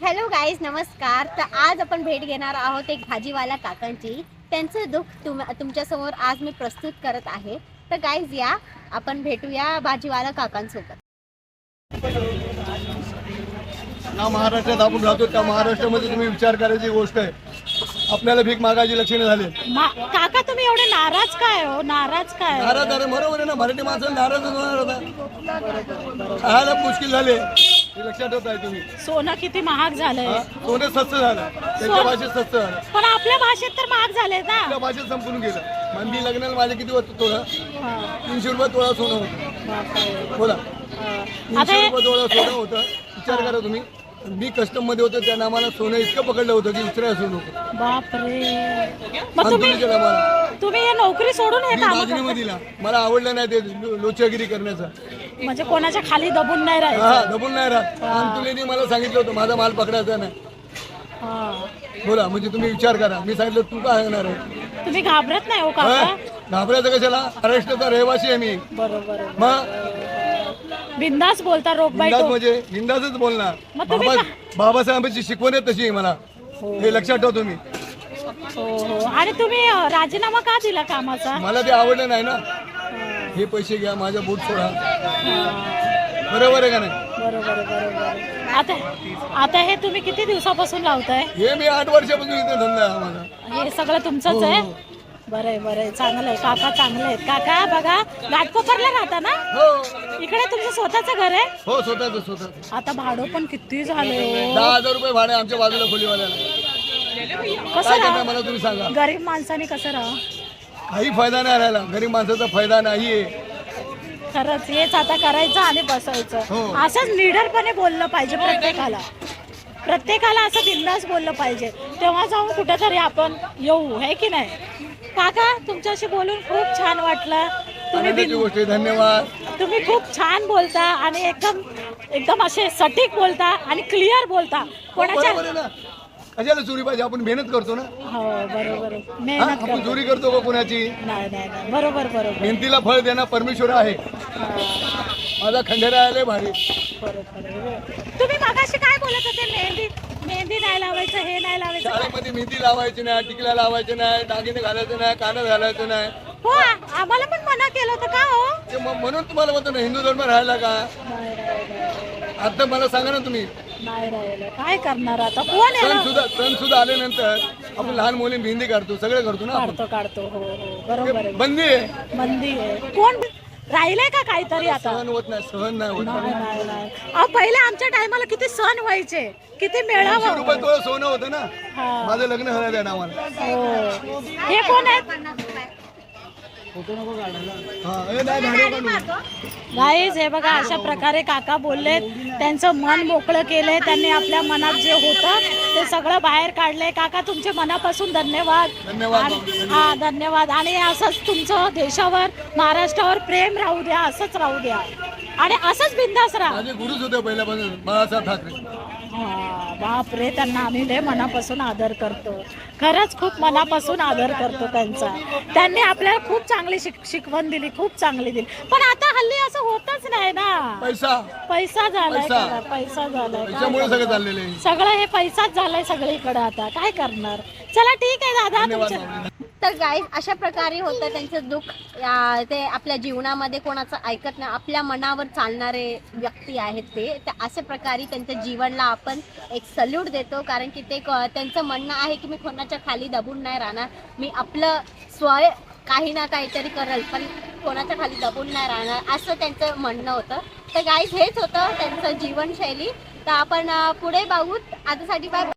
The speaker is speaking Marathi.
हॅलो गाईज नमस्कार. तर आज आपण भेट घेणार आहोत एक भाजीवाला काकांची. त्यांचं दुःख तुम तुमच्यासमोर आज मी प्रस्तुत करत आहे. तर गाईज या. आपण भेटूया भाजीवाला काकांसोबत. ना महाराष्ट्रात आपण राहतो त्या महाराष्ट्रामध्ये तुम्ही विचार करायची गोष्ट आहे. आपल्याला भीक मागायची लक्षणे झाले. मा- काका तुम्ही एवढे नाराज काय हो? नाराज काय नाराज अरे बरोबर आहे ना मराठी माणसं नाराजच होणार होता खायला मुश्किल झाले. लक्षात ठेवताय तुम्ही. सोनं किती महाग झालंय. हा? सोने स्वस्त झालं. त्यांच्या सोनं- भाषेत स्वस्त झालं. पण आपल्या भाषेत तर महाग झाले ना. आपल्या भाषेत संपून गेलं. मंदी लग्नाला माझे किती होतं? तोळा? हा, तीनशे रुपये तोळा सोनं होतं. बापरे. बोला. हा. आता तीनशे हे रुपये तोळा सोनं होतं. विचार करा तुम्ही. मी कस्टममध्ये होतो त्या नामाला सोनं इतकं पकडलं होतं की विचारायला सोनं होतं बापरे. मग तुम्ही तुम्ही केलं मला. तुम्ही हे नोकरी सोडून हे मी काम बाजरीमध्ये दिला. मला आवडलं नाही ते लो- लोचागिरी करण्याचं. म्हणजे कोणाच्या खाली दबून नाही राहायचं. हा दबून नाही राहत. अंतुलेनी मला सांगितलं होतं माझा माल पकडायचा नाही. हा. बोला म्हणजे तुम्ही विचार करा. मी सांगितलं तू काय सांगणार आहे? तुम्ही घाबरत नाही हो काका? हा? घाबरायचं कशाला? महाराष्ट्राचा रहिवासी आहे मी. बरोबर मग? बिंदास बोलता बिंदास म्हणजे? बिंदासच बोलणार. मग तुम्ही बाबा बाबासाहेबांची शिकवण आहे तशी आहे मला हे लक्षात ठेव तुम्ही. हो हो. आणि तुम्ही अ, राजीनामा का दिला कामाचा? मला ते आवडलं नाही ना. हे पैसे घ्या माझ्या बूट सोडा. बरोबर आहे का नाही? बरोबर बरोबर आता आता हे तुम्ही किती दिवसापासून लावताय? हे मी आठ वर्षापासून इथे धंदा आहे माझा. हे सगळं तुमचंच आहे? हो. बरं आहे बरं आहे. चांगलं आहे. काका चांगले आहेत. काका बघा घाटकोपरला राहता ना? हो. इकडे तुमचं स्वतःचं घर आहे? हो स्वतःच स्वतःच. आता भाडं पण किती झाले हो. दहा हजार रुपये भाडे आमच्या बाजूला खोलीवाल्याला. कसं काय करणार राहा? मला तुम्ही सांगा. गरीब माणसाने कसं राहा? काही फायदा नाही राहिला. गरीब माणसाचा फायदा नाहीये. खरंच हेच आता करायचं आणि बसायचं. हो. असंच निडरपणे बोललं पाहिजे प्रत्येकाला. प्रत्येकाला असं बिंदास बोललं पाहिजे. तेव्हा जाऊन कुठेतरी आपण येऊ है की नाही? काका तुमच्याशी बोलून खूप छान वाटलं. तुम्ही आनंदाची बिन- गोष्ट आहे धन्यवाद. तुम्ही खूप छान बोलता आणि एकदम एकदम असे सटीक बोलता आणि क्लिअर बोलता. कोणाच्या बरोबर आहे ना. कशाला चोरी पाहिजे? आपण मेहनत करतो ना. हो बरोबर आहे. हा? मेहनत आपण करतो. चोरी करतो का कोणाची? नाही नाही नाही. बरोबर बरोबर. मेहनतीला फळ देणार परमेश्वर आहे. माझा खंडेरा आले भारी. तुम्ही मागाशी काय बोलत होते? मेहंदी मेहंदी नाही लावायचं हे नाही लावायचं. शाळेमध्ये मेहंदी लावायची नाही टिकल्या लावायचे नाही दागिने घालायचे नाही कानात घालायचं नाही. हो आ- आम्हाला पण मना केलं होतं का हो? ते म- म्हणून तुम्हाला म्हणतो ना हिंदू धर्म राहिला का? आता मला सांगा ना तुम्ही नाही राहिलं. काय करणार आता? कोण आहे सण सुद्धा सण सुद्धा आल्यानंतर आपण लहान मुली मेहंदी काढतो सगळे करतो ना आपण. काढतो काढतो. हो हो. बरोबर आहे. बंदी आहे. मंदी आहे. कोण राहिलंय का काहीतरी आता? सहन होत नाही सहन नाही होत. नाही नाही नाही. अहो पहिले आमच्या टायमाला किती सण व्हायचे? किती मेळावा रुपये तोळा सोनं होतं ना. हा. माझं लग्न झालं त्या हो. हे कोण आहेत. गाईज हे बघा अशा प्रकारे काका बोललेत त्यांचं मन मोकळं केलंय. त्यांनी आपल्या मनात जे होतं ते सगळं बाहेर काढलंय. काका तुमचे मनापासून धन्यवाद. हा धन्यवाद. आणि असंच तुमचं देशावर महाराष्ट्रावर प्रेम राहू द्या असंच राहू द्या. आणि असंच बिंदास राहा. माझे गुरुच होते पहिल्यापासून. बाळासाहेब ठाकरे. हा, बापरे त्यांना आम्ही लय मनापासून आदर करतो. खरंच खूप मनापासून आदर करतो त्यांचा. त्यांनी आपल्याला खूप चांगली शिक शिकवण दिली खूप चांगली दिली. पण आता हल्ली असं होतच नाही ना. पैसा. पैसा झालाय पैसा. झालाय. काय सगळं चाललेलं आहे. सगळं हे पैसाच झालाय सगळीकडे आता. काय करणार? चला ठीक आहे दादा. धन्यवाद तुमच्या. तर गाईज अशा प्रकारे होतं त्यांचं दुःख. ते आपल्या जीवनामध्ये कोणाचं ऐकत नाही आपल्या मनावर चालणारे व्यक्ती आहेत ते. तर अशा प्रकारे त्यांच्या जीवनला आपण एक सल्यूट देतो कारण की ते क- त्यांचं म्हणणं आहे की मी कोणाच्या खाली दबून नाही राहणार. मी आपलं स्वय काही ना काहीतरी करेल पण कोणाच्या खाली दबून नाही राहणार असं त्यांचं म्हणणं होतं. तर गाईज हेच होतं त्यांचं जीवनशैली. तर आपण पुढे बघू. आतासाठी बाय